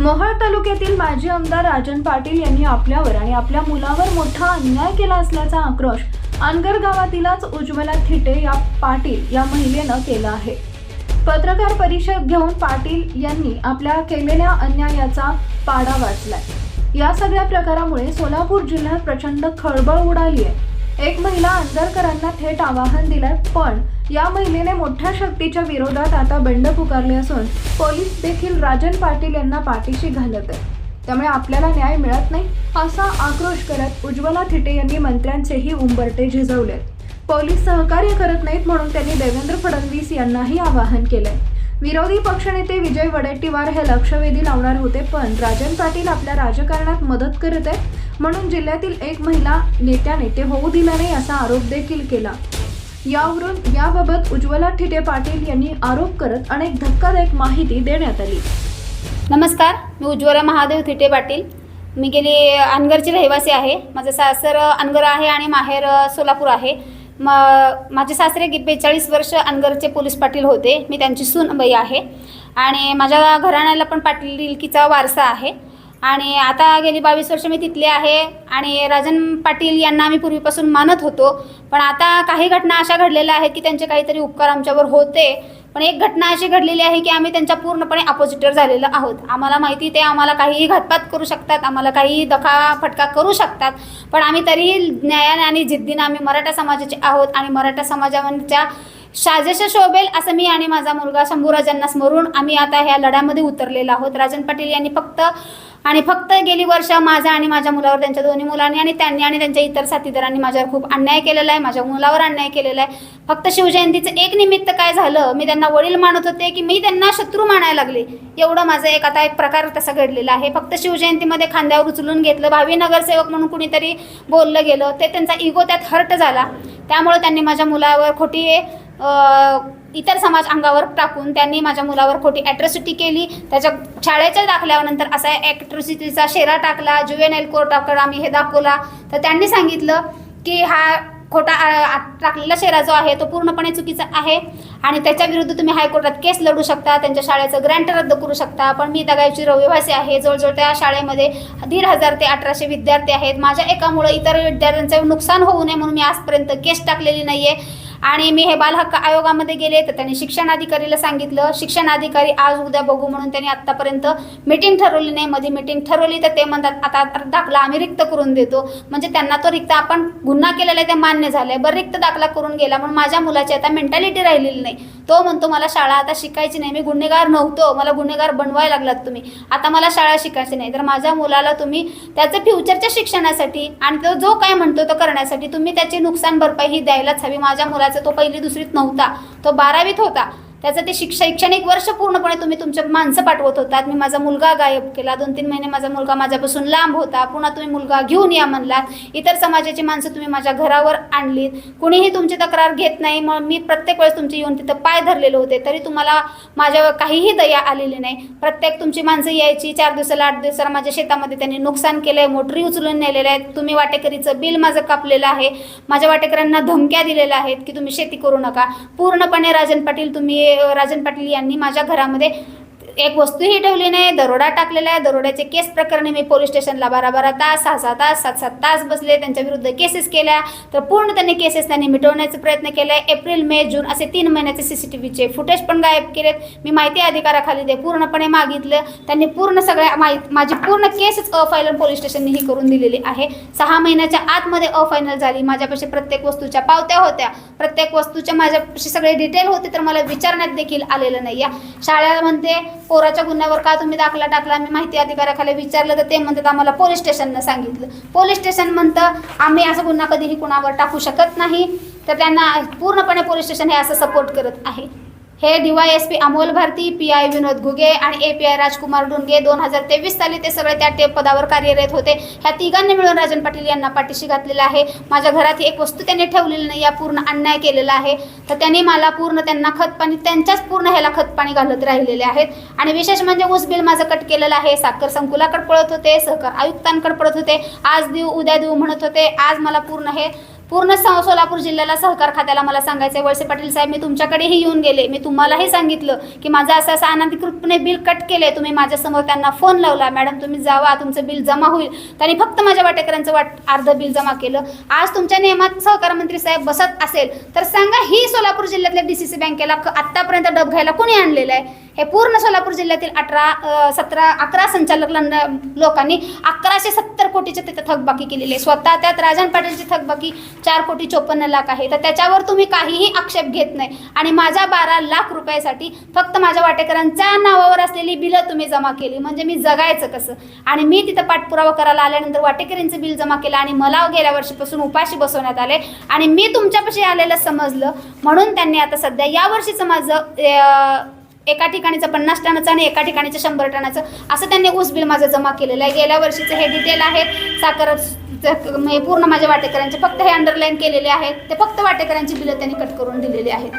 मोहोळ तालुक्यातील माजी आमदार राजन पाटील यांनी आपल्यावर आणि आपल्या मुलावर मोठा अन्याय केला असल्याचा आक्रोश अनगर गावातीलच उज्ज्वला थिटे या पाटील या महिलेनं केला आहे. पत्रकार परिषद घेऊन पाटील यांनी आपल्या केलेल्या अन्यायाचा पाडा वाचलाय. या सगळ्या प्रकारामुळे सोलापूर जिल्ह्यात प्रचंड खळबळ उडाली आहे एक महिला अंधरकरांना थेट आवाहन दिलंय पण या महिलेने मोठ्या शक्तीच्या विरोधात आता बंड पुकारले असून पोलीस देखील राजन पाटील यांना पाठीशी घालत आहे त्यामुळे आपल्याला न्याय मिळत नाही असा आक्रोश करत उज्ज्वला थिटे यांनी मंत्र्यांचेही उंबरटे झिजवलेत पोलीस सहकार्य करत नाहीत म्हणून त्यांनी देवेंद्र फडणवीस यांनाही आवाहन केलंय. विरोधी पक्षनेते विजय वडेट्टीवार हे लक्षवेधी लावणार होते पण राजन पाटील आपल्या राजकारणात मदत करत आहेत म्हणून जिल्ह्यातील एक महिला नेत्याने ते होऊ दिला नाही असा आरोप देखील केला. यावरून याबाबत उज्ज्वला ठिटे पाटील यांनी आरोप करत अनेक धक्कादायक माहिती देण्यात आली. नमस्कार मी उज्ज्वला महादेव थिटे पाटील. मी गेली अनगरची रहिवासी आहे. माझं सासर अनगर आहे आणि माहेर सोलापूर आहे. म माझे सासरे बेचाळीस वर्ष अनगरचे पोलीस पाटील होते. मी त्यांची सूनबाई आहे. आणि माझ्या घराण्याला पण पाटीलकीचा वारसा आहे. आणि आता गेली बावीस वर्ष मी तिथले आहे आणि राजन पाटील यांना आम्ही पूर्वीपासून मानत होतो. पण आता काही घटना अशा घडलेल्या आहेत की त्यांचे काहीतरी उपकार आमच्यावर होते. पण एक घटना अशी घडलेली आहे की आम्ही त्यांच्या पूर्णपणे अपोजिटर झालेलो आहोत. आम्हाला माहिती ते आम्हाला काहीही घातपात करू शकतात आम्हाला काहीही दखा फटका करू शकतात. पण आम्ही तरीही न्यायाने आणि जिद्दीनं आम्ही मराठा समाजाचे आहोत आणि मराठा समाजाच्या साजेशा शोभेल असं मी आणि माझा मुलगा शंभूराजांना स्मरून आम्ही आता ह्या लढ्यामध्ये उतरलेलो आहोत. राजन पाटील यांनी फक्त आणि फक्त गेली वर्ष माझा आणि माझ्या मुलावर त्यांच्या दोन्ही मुलांनी आणि त्यांनी आणि त्यांच्या इतर साथीदारांनी माझ्यावर खूप अन्याय केलेला आहे माझ्या मुलावर अन्याय केलेला आहे. फक्त शिवजयंतीचं एक निमित्त काय झालं मी त्यांना वडील मानत होते की मी त्यांना शत्रू मानायला लागले. एवढं माझं एक आता एक प्रकार तसा घडलेला आहे. फक्त शिवजयंतीमध्ये खांद्यावर उचलून घेतलं भावी नगरसेवक म्हणून कुणीतरी बोललं गेलं ते त्यांचा इगो त्यात हर्ट झाला. त्यामुळे त्यांनी माझ्या मुलावर खोटी इतर समाज अंगावर टाकून त्यांनी माझ्या मुलावर खोटी ॲट्रॉसिटी केली. त्याच्या शाळेच्या दाखल्यानंतर असा ॲट्रॉसिटीचा शेरा टाकला जुवेनाईल कोर्टाकडे आम्ही हे दाखवला. तर त्यांनी सांगितलं की हा खोटा आ- टाकलेला शेरा जो आहे तो पूर्णपणे चुकीचा आहे आणि त्याच्या विरुद्ध तुम्ही हायकोर्टात केस लढू शकता त्यांच्या शाळेचं ग्रँट रद्द करू शकता. पण मी त्या गावची आहे. जवळजवळ त्या शाळेमध्ये दीड हजार ते अठराशे विद्यार्थी आहेत. माझ्या एकामुळे इतर विद्यार्थ्यांचं नुकसान होऊ नये म्हणून मी आजपर्यंत केस टाकलेली नाही आहे आणि मी हे बालहक्क आयोगामध्ये गेले तर त्यांनी शिक्षण अधिकारीला सांगितलं. शिक्षण अधिकारी आज उद्या बघू म्हणून त्यांनी आत्तापर्यंत मिटिंग ठरवली नाही. मध्ये मिटिंग ठरवली तर ते म्हणतात आता दाखला आम्ही रिक्त करून देतो. म्हणजे त्यांना तो रिक्त आपण गुन्हा केलेला आहे ते मान्य झालंय. बरं रिक्त दाखला करून गेला म्हणून माझ्या मुलाची आता मेंटॅलिटी राहिलेली नाही. तो म्हणतो मला शाळा आता शिकायची नाही मी गुन्हेगार नव्हतो मला गुन्हेगार बनवायला लागलात तुम्ही. आता मला शाळा शिकायची नाही तर माझ्या मुलाला तुम्ही त्याचं फ्युचरच्या शिक्षणासाठी आणि तो जो काय म्हणतो तो करण्यासाठी तुम्ही त्याची नुकसान भरपाई ही द्यायलाच हवी. माझ्या मुलाचा तो पहिली दुसरीत नव्हता तो बारावीत होता. त्याचं ते शिक्ष शैक्षणिक वर्ष पूर्णपणे तुम्ही तुमच्या माणसं पाठवत होतात. मी माझा मुलगा गायब केला. दोन तीन महिने माझा मुलगा माझ्यापासून लांब होता. पुन्हा तुम्ही मुलगा घेऊन या म्हणलात. इतर समाजाची माणसं तुम्ही माझ्या घरावर आणलीत. कुणीही तुमची तक्रार घेत नाही. मग मी प्रत्येक वेळेस तुमची येऊन तिथं पाय धरलेले होते. तरी तुम्हाला माझ्यावर काहीही दया आलेली नाही. प्रत्येक तुमची माणसं यायची. चार दिवसाला आठ दिवसाला माझ्या शेतामध्ये त्यांनी नुकसान केलं आहे मोटरी उचलून नेलेलं आहे तुम्ही वाटेकरीचं बिल माझं कापलेलं आहे. माझ्या वाटेकऱ्यांना धमक्या दिलेल्या आहेत की तुम्ही शेती करू नका. पूर्णपणे राजन पाटील तुम्ही राजन पाटील यांनी माझ्या घरामध्ये एक वस्तूही ठेवली नाही दरोडा टाकलेला आहे. दरोड्याचे केस प्रकरणी मी पोलीस स्टेशनला बारा बारा तास सहा सहा तास सात सात तास बसले त्यांच्या विरुद्ध केसेस केल्या. तर पूर्ण त्यांनी केसेस त्यांनी मिटवण्याचा प्रयत्न केला. आहे एप्रिल मे जून असे तीन महिन्याचे सी सी टी व्हीचे फुटेज पण गायब केलेत. मी माहिती अधिकाराखाली ते पूर्णपणे मागितलं. त्यांनी पूर्ण सगळ्या माहिती माझी पूर्ण केसच अफायनल पोलीस स्टेशनने ही करून दिलेली आहे. सहा महिन्याच्या आतमध्ये अफायनल झाली. माझ्यापाशी प्रत्येक वस्तूच्या पावत्या होत्या. प्रत्येक वस्तूच्या माझ्यापाशी सगळे डिटेल होते तर मला विचारण्यात देखील आलेलं नाही. या शाळेमध्ये पोराच्या गुन्ह्यावर का तुम्ही दाखला टाकला? मी माहिती अधिकाऱ्याखाली विचारलं तर ते म्हणतात आम्हाला पोलीस स्टेशननं सांगितलं. पोलीस स्टेशन म्हणतं आम्ही असा गुन्हा कधीही कुणावर टाकू शकत नाही. तर त्यांना पूर्णपणे पोलीस स्टेशन हे असं सपोर्ट करत आहे. हे D Y S P Amol Bharati P I Vinod Ghuge आणि ए पी आय राजकुमार डुंगे दोन हजार तेवीस साली ते सगळे त्या टेप पदावर कार्यरत होते. ह्या तिघांनी मिळून राजन पाटील यांना पाठीशी घातलेलं आहे. माझ्या घरात एक वस्तू त्यांनी ठेवलेली नाही या पूर्ण अन्याय केलेला आहे. तर त्यांनी मला पूर्ण त्यांना खतपाणी त्यांच्याच पूर्ण ह्याला खतपाणी घालत राहिलेले आहेत. आणि विशेष म्हणजे ऊस बिल माझं कट केलेलं आहे. साखर संकुलाकडे पळत होते सहकार आयुक्तांकडे पळत होते. आज देऊ उद्या देऊ म्हणत होते. आज मला पूर्ण हे पूर्ण सोलापूर जिल्ह्याला सहकार खात्याला मला सांगायचं आहे वळसे पाटील साहेब मी तुमच्याकडेही येऊन गेले. मी तुम्हालाही सांगितलं की माझं असं असं अनाधिकृतपणे बिल कट केलं तुम्ही माझ्यासमोर त्यांना फोन लावला. मॅडम तुम्ही जावा तुमचं बिल जमा होईल. त्यांनी फक्त माझ्या वाटेकरांचं वाट अर्ध बिल जमा केलं. आज तुमच्या नियमात सहकार मंत्री साहेब बसत असेल तर सांगा ही सोलापूर जिल्ह्यातल्या डी सी सी बँकेला क- आत्तापर्यंत डब घ्यायला कोणी आणलेलं आहे? हे पूर्ण सोलापूर जिल्ह्यातील अठरा सतरा अकरा संचालक लोकांनी अकराशे सत्तर कोटीची तिथं थकबाकी केलेली आहे. स्वतः त्यात राजन पाटीलची थकबाकी चार कोटी चोपन्न लाख आहे. तर त्याच्यावर तुम्ही काहीही आक्षेप घेत नाही. आणि माझ्या बारा लाख रुपयासाठी फक्त माझ्या वाटेकरांच्या नावावर असलेली बिलं तुम्ही जमा केली. म्हणजे मी जगायचं कसं? आणि मी तिथं पाठपुरावा करायला आल्यानंतर वाटेकरींचं बिल जमा केलं आणि मला गेल्या वर्षीपासून उपाशी बसवण्यात आले. आणि मी तुमच्यापाशी आलेलं समजलं. म्हणून त्यांनी आता सध्या यावर्षीचं माझं एका ठिकाणीचं पन्नास टनाचं आणि एका ठिकाणीचं शंभर टनाचं असं त्यांनी ऊस बिल माझं जमा केलेलं आहे. गेल्या वर्षीचं हे डिटेल आहे साखर म्हणजे पूर्ण माझ्या वाटेकऱ्यांचे फक्त हे अंडरलाईन केलेले आहेत. ते फक्त वाटेकऱ्यांची बिलं त्यांनी कट करून दिलेली आहेत.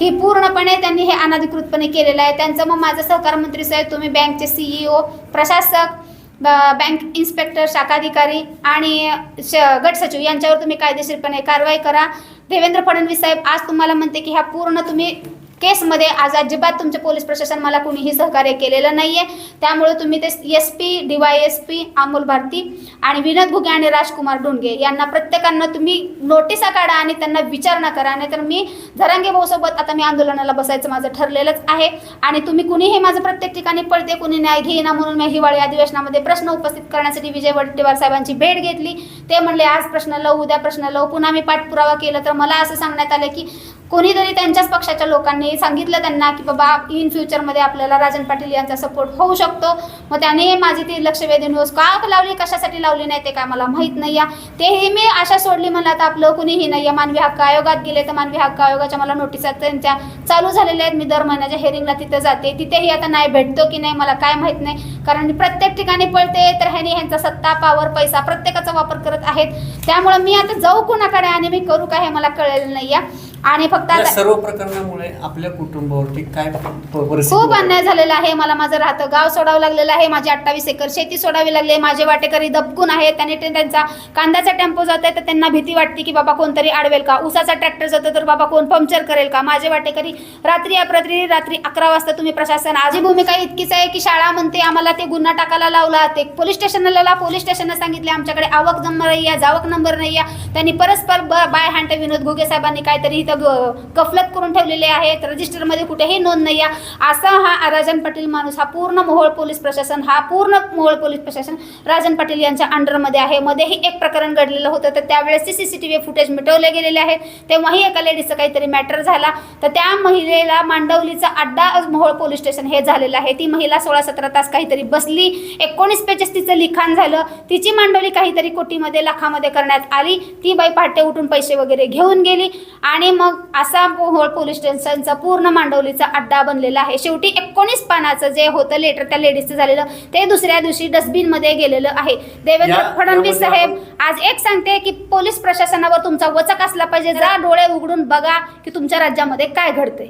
ही पूर्णपणे त्यांनी हे अनधिकृतपणे केलेलं आहे. त्यांचं मग माझं सहकार मंत्री साहेब तुम्ही बँकचे सीईओ प्रशासक ब- बँक इन्स्पेक्टर शाखाधिकारी आणि श गट सचिव यांच्यावर तुम्ही कायदेशीरपणे कारवाई करा. देवेंद्र फडणवीस साहेब आज तुम्हाला म्हणते की ह्या पूर्ण तुम्ही केसमध्ये आज अजिबात तुमचे पोलीस प्रशासन मला कुणीही सहकार्य केलेलं नाही आहे त्यामुळे तुम्ही ते S P D Y S P Amol Bharati आणि विनोद घुगे आणि राजकुमार डोंगे यांना प्रत्येकांना तुम्ही नोटिसा काढा आणि त्यांना विचारणा करा. नाहीतर मी झरांगे भाऊसोबत आता मी आंदोलनाला बसायचं माझं ठरलेलंच आहे. आणि तुम्ही कुणीही माझं प्रत्येक ठिकाणी पडते कुणी न्याय घेईना म्हणून मी हिवाळी अधिवेशनामध्ये प्रश्न उपस्थित करण्यासाठी विजय वडेट्टीवार साहेबांची भेट घेतली. ते म्हणले आज प्रश्न लव उद्या प्रश्न लव पुन्हा मी पाठपुरावा केला. तर मला असं सांगण्यात आलं की कोणीतरी त्यांच्याच पक्षाच्या लोकांनी सांगितलं त्यांना की बाबा इन फ्युचरमध्ये आपल्याला राजन पाटील यांचा सपोर्ट होऊ शकतो. मग त्याने माझी ती लक्षवेधी न्यूज का लावली? कशासाठी लावली नाही ते काय मला माहीत नाही आहे तेही मी आशा सोडली मला आता आपलं कुणीही नाही आहे मानवी हक्क आयोगात गेले तर मानवी हक्क आयोगाच्या मला नोटिसा त्यांच्या चालू झालेल्या आहेत. मी दर महिन्याच्या हेरिंगला तिथं जाते. तिथेही आता नाही भेटतो की नाही मला काय माहीत नाही. कारण प्रत्येक ठिकाणी पळते तर ह्याने ह्यांचा सत्ता पावर पैसा प्रत्येकाचा वापर करत आहेत. त्यामुळे मी आता जाऊ कोणाकडे आणि मी करू काय हे मला कळलेलं नाही आहे आणि फक्त या आता सर्व प्रकरणामुळे आपल्या कुटुंबावरती काय परिस्थिती खूप होते? अन्याय झालेला आहे. मला माझं राहतं गाव सोडावं लागलेलं आहे. माझी अठ्ठावीस एकर शेती सोडावी लागली आहे. माझे वाटेकरी दबकून आहेत. त्याने ते त्यांचा कांद्याचा टेम्पो जात आहे तर त्यांना भीती वाटते की बाबा कोणतरी अडवेल का? उसाचा ट्रॅक्टर जातो तर बाबा कोण पंक्चर करेल का? माझे वाटेकरी रात्री अपरात्री रात्री अकरा वाजता तुम्ही प्रशासन आजी भूमिका इतकीच आहे की शाळा म्हणते आम्हाला ते गुन्हा टाकायला लावला. ते पोलीस स्टेशनला लावला पोलीस स्टेशनला सांगितले आमच्याकडे आवक नंबर नाही आहे जावक नंबर नाही आहे त्यांनी परस्पर ब- बाय हँड विनोद घुगे साहेबांनी काहीतरी इथं कफलत करून ठेवलेले आहेत. रजिस्टरमध्ये कुठेही नोंद नाही आहे. असा हा राजन पाटील माणूस हा पूर्ण मोहोळ पोलीस प्रशासन हा पूर्ण मोहोळ पोलीस प्रशासन राजन पाटील यांच्या अंडरमध्ये आहे. मध्येही एक प्रकरण घडलेलं होतं. तर त्यावेळेस C C T V footage मिटवले गेलेले आहे तेव्हाही एका लेडीचं काहीतरी मॅटर झाला. तर त्या महिलेला मांडवलीचा अड्डा मोहोळ पोलीस स्टेशन हे झालेलं आहे. ती महिला सोळा सतरा तास काहीतरी बसली. एकोणीस पेजेस तिचं लिखाण झालं. तिची मांडवली काहीतरी कोटीमध्ये लाखामध्ये करण्यात आली. ती बाई पहाटे उठून पैसे वगैरे घेऊन गेली. आणि मग असा मोहोळ पोलीस स्टेशनचा पूर्ण मांडवलीचा अड्डा बनलेला आहे. शेवटी एकोणीस पानाचं जे होतं लेटर त्या लेडीजचं झालेलं ते दुसऱ्या दिवशी डस्टबिनमध्ये गेलेलं आहे. देवेंद्र फडणवीस साहेब आज एक सांगते की पोलीस प्रशासनावर तुमचा वचक असला पाहिजे. जरा डोळे उघडून बघा की तुमच्या राज्यामध्ये काय घडतंय.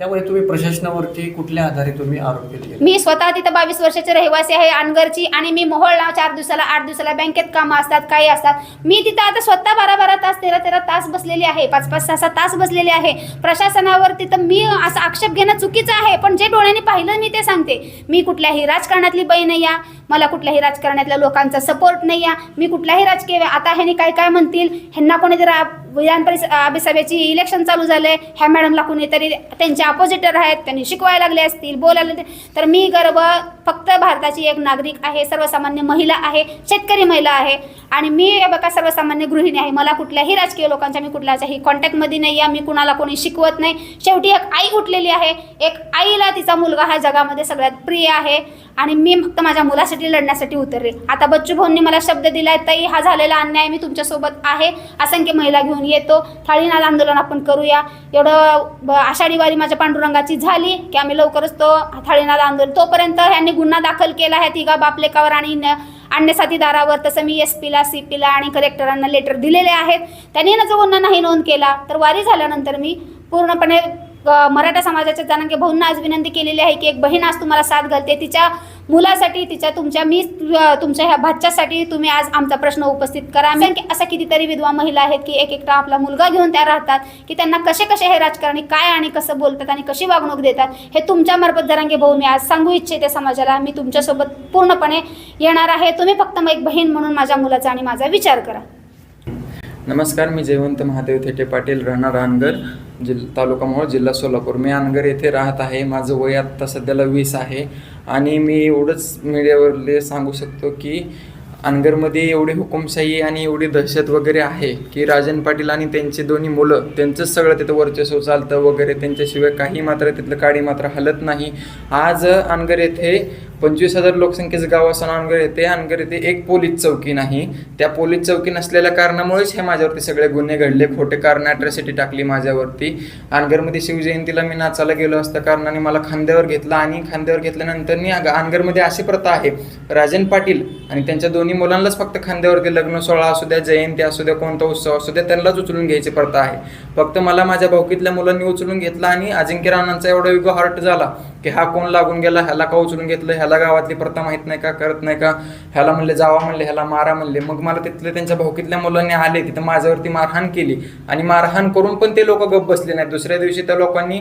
त्यामुळे तुम्ही प्रशासनावरती कुठल्या आधारे तुम्ही आरोप केले मी स्वतः तिथं बावीस वर्षाचे रहिवासी आहे अनगरची आणि मी मोहोळला चार दिवसाला आठ दिवसाला बँकेत कामं असतात काही असतात. मी तिथं आता स्वतः बारा बारा तास तेरा तेरा तास बसलेली आहे पाच पाच सहा सहा तास बसलेली आहे. प्रशासनावर तिथं मी असा आक्षेप घेणं चुकीचं आहे पण जे डोळ्याने पाहिलं मी ते सांगते. मी कुठल्याही राजकारणातली बाई नाही या मला कुठल्याही राजकारणातल्या लोकांचा सपोर्ट नाही या मी कुठल्याही राजकीय आता ह्यांनी काय काय म्हणतील ह्यांना कोणी जरा विधान परिषद इलेक्शन चालू झालंय ह्या मॅडमला कुणीतरी त्यांचे अपोजिटर आहेत त्यांनी शिकवायला लागले असतील बोलायला लागले. तर मी गर्व फक्त भारताची एक नागरिक आहे सर्वसामान्य महिला आहे शेतकरी महिला आहे आणि मी हे बघा सर्वसामान्य गृहिणी आहे. मला कुठल्याही राजकीय लोकांच्या मी कुठल्याच्याही कॉन्टॅक्टमध्ये नाही आहे. मी कुणाला कोणी शिकवत नाही. शेवटी एक आई उठलेली आहे. एक आईला तिचा मुलगा हा जगामध्ये सगळ्यात प्रिय आहे. आणि मी फक्त माझ्या मुलासाठी लढण्यासाठी उतरले. आता बच्चू भाऊंनी मला शब्द दिला आहे ताई हा झालेला अन्याय मी तुमच्यासोबत आहे. असंख्य महिला घेऊन येतो. थाळीनाद आंदोलन आपण करूया. एवढं ब- आषाढी वारी माझ्या पांडुरंगाची झाली की आम्ही लवकरच तो थाळीनाद आंदोलन तोपर्यंत ह्यांनी गुन्हा दाखल केला आहे. तिघा बापलेकावर आणि न- अन्य साथीदारावर तसं मी एस पीला सी पीला आणि कलेक्टरांना लेटर दिलेले आहेत. त्यांनी ना जो गुन्हा नाही नोंद केला तर वारी झाल्यानंतर मी पूर्णपणे मराठा समाजाच्या जणांगे भाऊंना आज विनंती केलेली आहे की एक बहीण आज तुम्हाला साथ घालते. तिच्या मुलासाठी तिच्या तुमच्या मी तुमच्या ह्या भाच्यासाठी तुम्ही आज आमचा प्रश्न उपस्थित करा. की असं कितीतरी विधवा महिला आहेत की एक एकटा आपला मुलगा घेऊन त्या राहतात की त्यांना कसे कसे हे राजकारणी काय आणि कसं बोलतात आणि कशी वागणूक देतात हे तुमच्या मार्फत जरांगे भाऊ मी आज सांगू इच्छिते समाजाला मी तुमच्यासोबत पूर्णपणे येणार आहे. तुम्ही फक्त मग एक बहीण म्हणून माझ्या मुलाचा आणि माझा विचार करा. नमस्कार मी जयवंत महादेव थेटे पाटील राहणार अनगर जिल तालुका मोहोळ जिल्हा सोलापूर. मी अनगर येथे राहत आहे. माझं वय आत्ता सध्याला वीस आहे आणि मी एवढंच मीडियावरले सांगू शकतो की अनगरमध्ये एवढी हुकुमशाही आणि एवढी दहशत वगैरे आहे की राजन पाटील आणि त्यांचे दोन्ही मुलं त्यांचंच सगळं तिथं वर्चस्व चालतं वगैरे त्यांच्याशिवाय काही मात्र तिथलं काडी मात्र हलत नाही. आज अनगर येथे पंचवीस हजार लोकसंख्येचं गाव असं अनगर येते अनगर येथे एक पोलीस चौकी नाही. त्या पोलीस चौकी नसलेल्या कारणामुळेच हे माझ्यावरती सगळे गुन्हे घडले. खोटे कारण अॅट्रॉसिटी टाकली माझ्यावरती. अनगरमध्ये शिवजयंतीला मी नाचायला गेलो असता कारणाने मला खांद्यावर घेतला आणि खांद्यावर घेतल्यानंतर मी अनगरमध्ये अशी प्रथा आहे. राजन पाटील आणि त्यांच्या दोन्ही मुलांनाच फक्त खांद्यावरती लग्न सोहळा असू द्या जयंती असू द्या कोणता उत्सव असू द्या त्यांनाच उचलून घ्यायची प्रथा आहे. फक्त मला माझ्या भाऊकीतल्या मुलांनी उचलून घेतला आणि अजिंक्य राणांचा एवढा युग हार्ट झाला की हा कोण लागून गेला ह्याला का उचलून घेतलं ह्याला गावातली प्रथा माहीत नाही का करत नाही का? ह्याला म्हणले जावा म्हणले ह्याला मारा म्हणले. मग मला तिथले त्यांच्या भाऊकीतल्या मुलांनी आले तिथं माझ्यावरती मारहाण केली. आणि मारहाण करून पण ते लोक गप्प बसले नाहीत. दुसऱ्या दिवशी त्या लोकांनी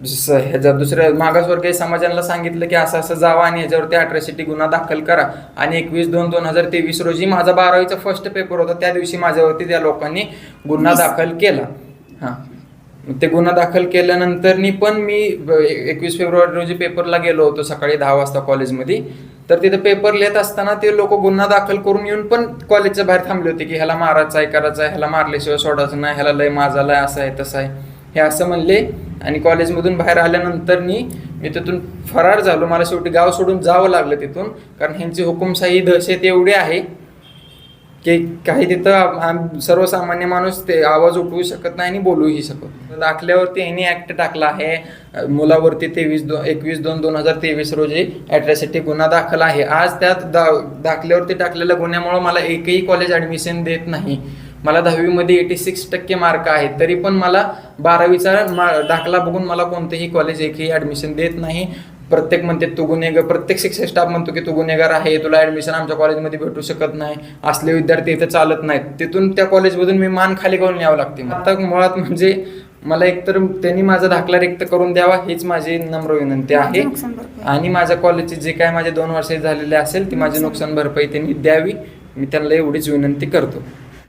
ह्याच्या दुसऱ्या मागासवर्गीय समाजाला सांगितलं की असं असं जावा आणि ह्याच्यावरती अट्रॉसिटी गुन्हा दाखल करा. आणि एकवीस दोन दोन हजार तेवीस रोजी माझा बारावीचा फर्स्ट पेपर होता. त्या दिवशी माझ्यावरती त्या लोकांनी गुन्हा दाखल केला. हां. ते गुन्हा दाखल केल्यानंतरनी पण मी एकवीस फेब्रुवारी रोजी पेपरला गेलो होतो सकाळी दहा वाजता कॉलेजमध्ये. तर तिथे पेपर लिहित असताना ते लोक गुन्हा दाखल करून येऊन पण कॉलेजच्या बाहेर थांबले होते की ह्याला मारायचं आहे करायचं आहे ह्याला मारल्याशिवाय सोडायचं नाही ह्याला लय माझा लय असं आहे तसं आहे. हे असं म्हणले आणि कॉलेजमधून बाहेर आल्यानंतरनी मी तिथून फरार झालो. मला शेवटी गाव सोडून जावं लागलं तिथून कारण ह्यांची हुकुमशाही दहशत एवढी आहे की काही तिथं सर्वसामान्य माणूस ते आवाज उठवू शकत नाही आणि बोलूही शकत दाखल्यावरती यांनी ऍक्ट टाकला आहे. मुलावरती तेवीस दो एकवीस दोन दोन हजार तेवीस रोजी ॲट्रॅसिटी गुन्हा दाखल आहे. आज त्यात दा दाखल्यावरती टाकलेल्या गुन्ह्यामुळे मला एकही कॉलेज ॲडमिशन देत नाही. मला दहावीमध्ये एटी सिक्स टक्के मार्क आहेत तरी पण मला बारावीचा मा दाखला बघून मला कोणतेही कॉलेज एकही ॲडमिशन देत नाही. प्रत्येक म्हणते तू गुन्हेगार प्रत्येक शिक्षक स्टाफ म्हणतो की तू गुन्हेगार आहे तुला ऍडमिशन आमच्या कॉलेजमध्ये भेटू शकत नाही असले विद्यार्थी इथे चालत नाहीत. तिथून त्या कॉलेजमधून मी मान खाली करून यावं लागते. आता मुळात म्हणजे मला एकतर त्यांनी माझा दाखला रिक्त करून द्यावा हीच माझी नम्र विनंती आहे. आणि माझ्या कॉलेजचे जे काय माझे दोन वर्षे झालेले असेल ती माझी नुकसान भरपाई त्यांनी द्यावी. मी त्यांना एवढीच विनंती करतो.